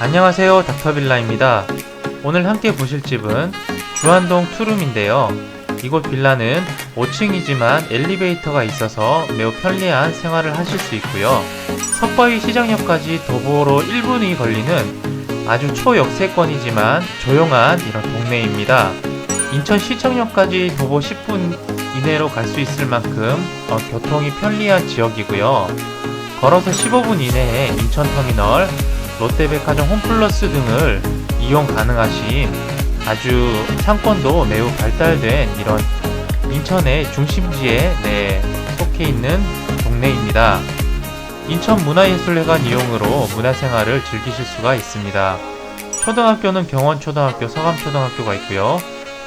안녕하세요 닥터빌라입니다. 오늘 함께 보실 집은 주안동 투룸인데요. 이곳 빌라는 5층이지만 엘리베이터가 있어서 매우 편리한 생활을 하실 수 있고요. 석바위 시장역까지 도보로 1분이 걸리는 아주 초역세권이지만 조용한 이런 동네입니다. 인천시청역까지 도보 10분 이내로 갈 수 있을 만큼 어, 교통이 편리한 지역이고요. 걸어서 15분 이내에 인천터미널 롯데백화점 홈플러스 등을 이용 가능하신 아주 상권도 매우 발달된 이런 인천의 중심지에 네, 속해 있는 동네입니다. 인천 문화예술회관 이용으로 문화생활을 즐기실 수가 있습니다. 초등학교는 경원초등학교, 서감초등학교가 있고요.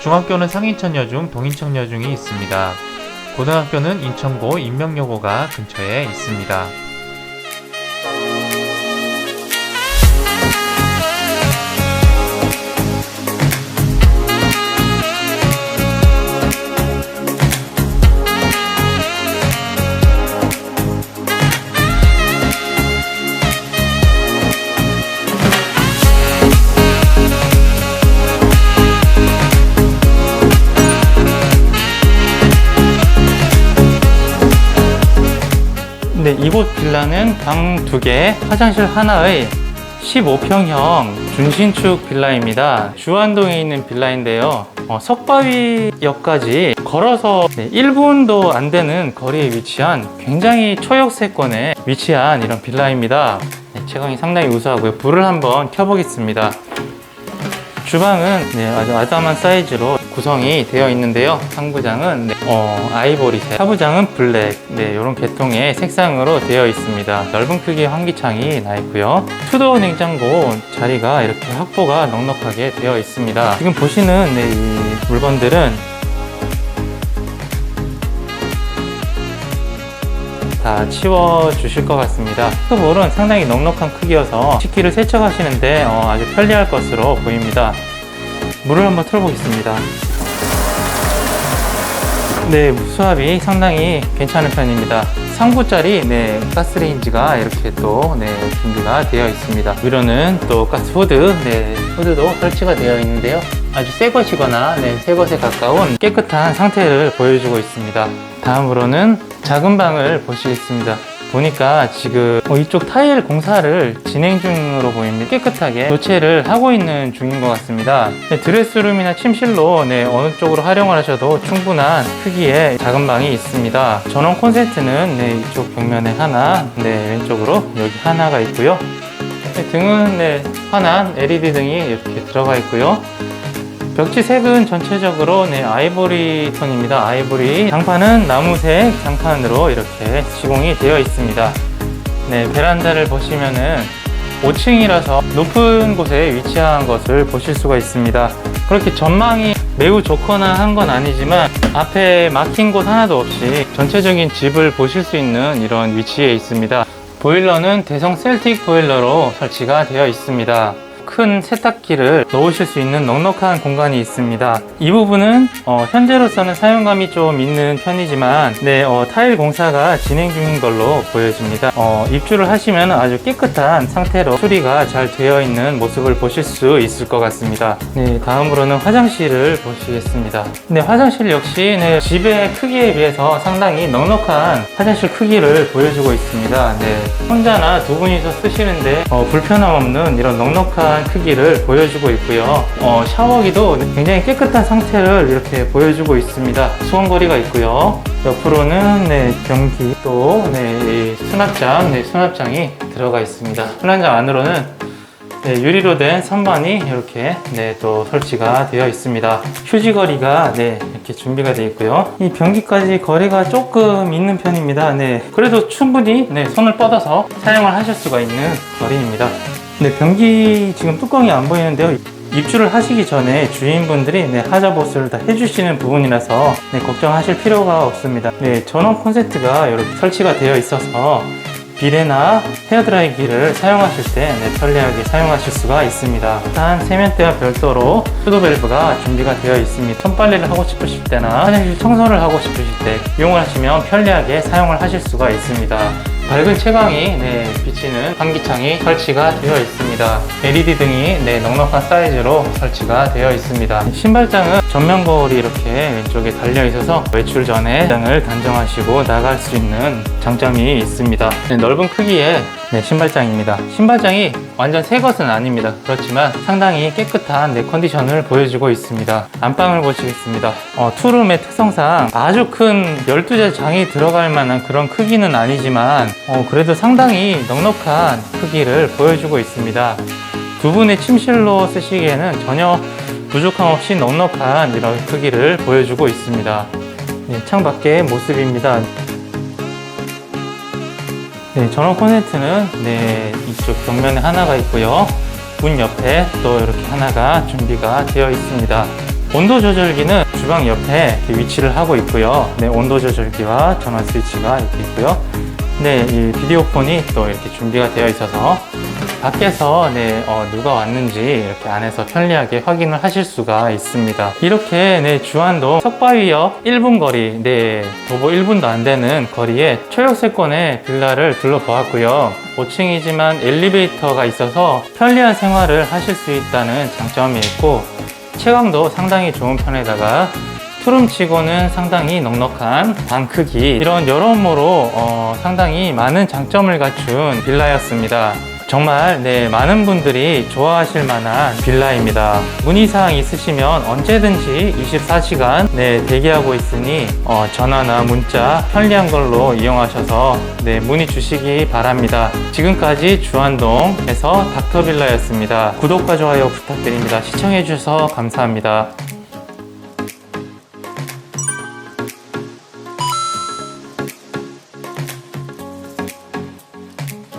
중학교는 상인천여중, 동인천여중이 있습니다. 고등학교는 인천고, 인명여고가 근처에 있습니다. 이곳 빌라는 방두 개, 화장실 하나의 15평형 준신축 빌라입니다. 주안동에 있는 빌라인데요. 어, 석바위역까지 걸어서 네, 1분도 안 되는 거리에 위치한 굉장히 초역세권에 위치한 이런 빌라입니다. 네, 채광이 상당히 우수하고요. 불을 한번 켜보겠습니다. 주방은 네, 아주 아담한 사이즈로 구성이 되어 있는데요. 상부장은 네, 어, 아이보리색, 하부장은 블랙, 네, 이런 계통의 색상으로 되어 있습니다. 넓은 크기의 환기창이 나 있고요. 투도어 냉장고 자리가 이렇게 확보가 넉넉하게 되어 있습니다. 지금 보시는 네, 이 물건들은 다 치워 주실 것 같습니다. 흙볼은 상당히 넉넉한 크기여서 식기를 세척하시는데 어, 아주 편리할 것으로 보입니다. 물을 한번 틀어보겠습니다. 네, 수압이 상당히 괜찮은 편입니다. 상부짜리 네, 가스레인지가 이렇게 또 네, 준비가 되어 있습니다. 위로는 또 가스 후드, 네, 후드도 설치가 되어 있는데요. 아주 새 것이거나 네, 새 것에 가까운 깨끗한 상태를 보여주고 있습니다. 다음으로는 작은 방을 보시겠습니다. 보니까 지금 어, 이쪽 타일 공사를 진행 중으로 보입니다. 깨끗하게 교체를 하고 있는 중인 것 같습니다. 네, 드레스룸이나 침실로 네, 어느 쪽으로 활용을 하셔도 충분한 크기의 작은 방이 있습니다. 전원 콘센트는 네, 이쪽 벽면에 하나, 네, 왼쪽으로 여기 하나가 있고요. 네, 등은 네, 환한 LED 등이 이렇게 들어가 있고요. 벽지 색은 전체적으로 네, 아이보리 톤입니다. 아이보리 장판은 나무색 장판으로 이렇게 시공이 되어 있습니다. 네, 베란다를 보시면은 5층이라서 높은 곳에 위치한 것을 보실 수가 있습니다. 그렇게 전망이 매우 좋거나 한 건 아니지만 앞에 막힌 곳 하나도 없이 전체적인 집을 보실 수 있는 이런 위치에 있습니다. 보일러는 대성 셀틱 보일러로 설치가 되어 있습니다. 큰 세탁기를 넣으실 수 있는 넉넉한 공간이 있습니다. 이 부분은 어, 현재로서는 사용감이 좀 있는 편이지만 네, 어, 타일 공사가 진행 중인 걸로 보여집니다. 어, 입주를 하시면 아주 깨끗한 상태로 수리가 잘 되어 있는 모습을 보실 수 있을 것 같습니다. 네, 다음으로는 화장실을 보시겠습니다. 네, 화장실 역시 네, 집의 크기에 비해서 상당히 넉넉한 화장실 크기를 보여주고 있습니다. 네, 혼자나 두 분이서 쓰시는데 어, 불편함 없는 이런 넉넉한 크기를 보여주고 있고요. 어, 샤워기도 굉장히 깨끗한 상태를 이렇게 보여주고 있습니다. 수원거리가 있고요. 옆으로는 네, 변기 또 네, 이 수납장, 네, 수납장이 들어가 있습니다. 수납장 안으로는 네, 유리로 된 선반이 이렇게 네, 또 설치가 되어 있습니다. 휴지거리가 네, 이렇게 준비가 되어 있고요. 이 변기까지 거리가 조금 있는 편입니다. 네, 그래도 충분히 네, 손을 뻗어서 사용을 하실 수가 있는 거리입니다. 네, 변기 지금 뚜껑이 안 보이는데요. 입주를 하시기 전에 주인분들이 네, 하자보스를 다 해주시는 부분이라서 네, 걱정하실 필요가 없습니다. 네, 전원 콘센트가 이렇게 설치가 되어 있어서 비데나 헤어드라이기를 사용하실 때 네, 편리하게 사용하실 수가 있습니다. 단 세면대와 별도로 수도 밸브가 준비가 되어 있습니다. 손빨래를 하고 싶으실 때나 화장실 청소를 하고 싶으실 때 이용을 하시면 편리하게 사용을 하실 수가 있습니다. 밝은 채광이 네, 비치는 환기창이 설치가 되어 있습니다. LED 등이 네, 넉넉한 사이즈로 설치가 되어 있습니다. 신발장은 전면 거울이 이렇게 왼쪽에 달려 있어서 외출 전에 장을 단정하시고 나갈 수 있는 장점이 있습니다. 네, 넓은 크기의 네, 신발장입니다. 신발장이 완전 새 것은 아닙니다. 그렇지만 상당히 깨끗한 네, 컨디션을 보여주고 있습니다. 안방을 보시겠습니다. 어, 투룸의 특성상 아주 큰 12제 장이 들어갈 만한 그런 크기는 아니지만 어, 그래도 상당히 넉넉한 크기를 보여주고 있습니다. 두 분의 침실로 쓰시기에는 전혀 부족함 없이 넉넉한 이런 크기를 보여주고 있습니다. 네, 창밖의 모습입니다. 네, 전원 코네트는 네, 이쪽 벽면에 하나가 있고요. 문 옆에 또 이렇게 하나가 준비가 되어 있습니다. 온도 조절기는 주방 옆에 위치를 하고 있고요. 네, 온도 조절기와 전원 스위치가 이렇게 있고요. 네, 이 비디오폰이 또 이렇게 준비가 되어 있어서 밖에서 네, 어, 누가 왔는지 이렇게 안에서 편리하게 확인을 하실 수가 있습니다. 이렇게 네, 주안동 석바위역 1분 거리, 네, 도보 1분도 안 되는 거리에 초역세권의 빌라를 둘러보았고요. 5층이지만 엘리베이터가 있어서 편리한 생활을 하실 수 있다는 장점이 있고 체감도 상당히 좋은 편에다가 투룸치고는 상당히 넉넉한 방 크기 이런 여러모로 어, 상당히 많은 장점을 갖춘 빌라였습니다. 정말 네, 많은 분들이 좋아하실 만한 빌라입니다. 문의사항 있으시면 언제든지 24시간 네, 대기하고 있으니 어, 전화나 문자 편리한 걸로 이용하셔서 네, 문의 주시기 바랍니다. 지금까지 주안동에서 닥터빌라였습니다. 구독과 좋아요 부탁드립니다. 시청해주셔서 감사합니다.